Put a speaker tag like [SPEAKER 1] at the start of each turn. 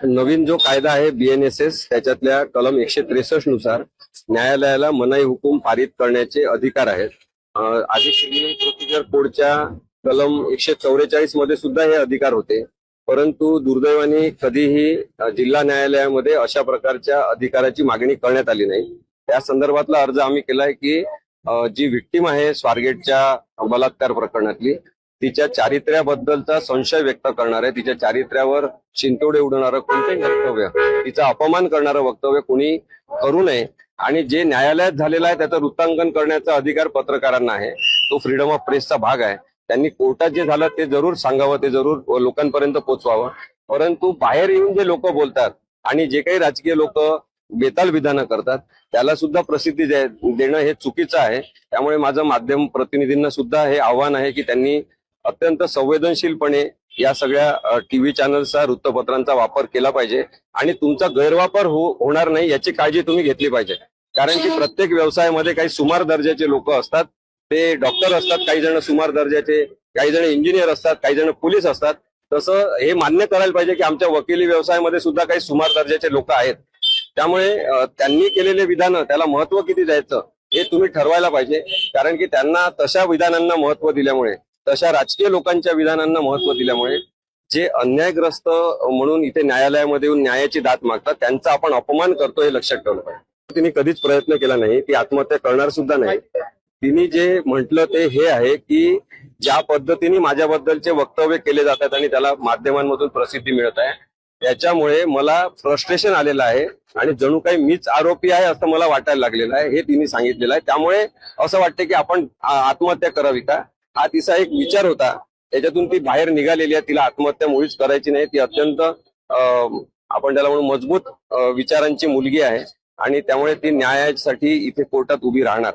[SPEAKER 1] नवीन जो कायदा आहे बीएनएसएस त्याच्यातल्या कलम एकशे त्रेसष्टनुसार न्यायालयाला मनाई हुकूम पारित करण्याचे अधिकार आहेत. आधी सिव्हिल प्रोसिजर कोडच्या कलम एकशे चौवेचाळीसमध्ये सुद्धा हे अधिकार होते. परंतु दुर्दैवाने कधीही जिल्हा न्यायालयामध्ये अशा प्रकारच्या अधिकाराची मागणी करण्यात आली नाही. त्या संदर्भातला अर्ज आम्ही केलाय की जी विक्टीम आहे स्वारगेटच्या बलात्कार प्रकरणातली तिच्या चारित्र्याबद्दलचा संशय व्यक्त करणार आहे तिच्या चारित्र्यावर चिंतोडे उडवणारं कोणतेही वक्तव्य? तिचा अपमान करणारं वक्तव्य कोणी करू नये. आणि जे न्यायालयात झालेलं आहे त्याचं वृत्तांकन करण्याचा अधिकार पत्रकारांना आहे. तो फ्रीडम ऑफ प्रेसचा भाग आहे. त्यांनी कोर्टात जे झालं ते जरूर सांगावं ते जरूर लोकांपर्यंत पोचवावं. परंतु बाहेर येऊन जे लोक बोलतात आणि जे काही राजकीय लोक बेताल विधानं करतात त्याला सुद्धा प्रसिद्धी देणं हे चुकीचं आहे. त्यामुळे माझं माध्यम प्रतिनिधींना सुद्धा हे आव्हान आहे की त्यांनी अत्यंत संवेदनशीलपणे या सगळ्या टीव्ही चॅनल्सचा वृत्तपत्रांचा वापर केला पाहिजे आणि तुमचा गैरवापर हो- होणार नाही याची काळजी तुम्ही घेतली पाहिजे. कारण की प्रत्येक व्यवसायामध्ये काही सुमार दर्जाचे लोक असतात. ते डॉक्टर असतात काही जण सुमार दर्जाचे काही जण इंजिनियर असतात काही जण पोलीस असतात. तसं हे मान्य करायला पाहिजे की आमच्या वकिली व्यवसायामध्ये सुद्धा काही सुमार दर्जाचे लोक आहेत. त्यामुळे त्यांनी केलेले विधानं त्याला महत्त्व किती द्यायचं हे तुम्ही ठरवायला पाहिजे. कारण की त्यांना तशा विधानांना महत्त्व दिल्यामुळे तशा राजकीय लोकांच्या विधानांना महत्त्व दिल्यामुळे जे अन्यायग्रस्त म्हणून इथे न्यायालयामध्ये येऊन न्यायाची दात मागतात त्यांचा आपण अपमान करतो हे लक्षात ठेवलं पाहिजे. तिने कधीच प्रयत्न केला नाही ती आत्महत्या करणार सुद्धा नाही. तिने जे म्हटलं ते हे आहे की ज्या पद्धतीने माझ्याबद्दलचे वक्तव्य केले जातात आणि त्याला माध्यमांमधून प्रसिद्धी मिळत आहे त्याच्यामुळे मला फ्रस्ट्रेशन आलेलं आहे आणि जणू काही मीच आरोपी आहे असं मला वाटायला लागलेलं आहे हे तिने सांगितलेलं आहे. त्यामुळे असं वाटतं की आपण आत्महत्या करावी का? हा तिचा एक विचार होता. त्याच्यातून ती बाहेर निघालेली आहे. तिला आत्महत्या मुळीच करायची नाही. ती अत्यंत आपण त्याला म्हणून मजबूत विचारांची मुलगी आहे. आणि त्यामुळे ती न्यायासाठी इथे कोर्टात उभी राहणार.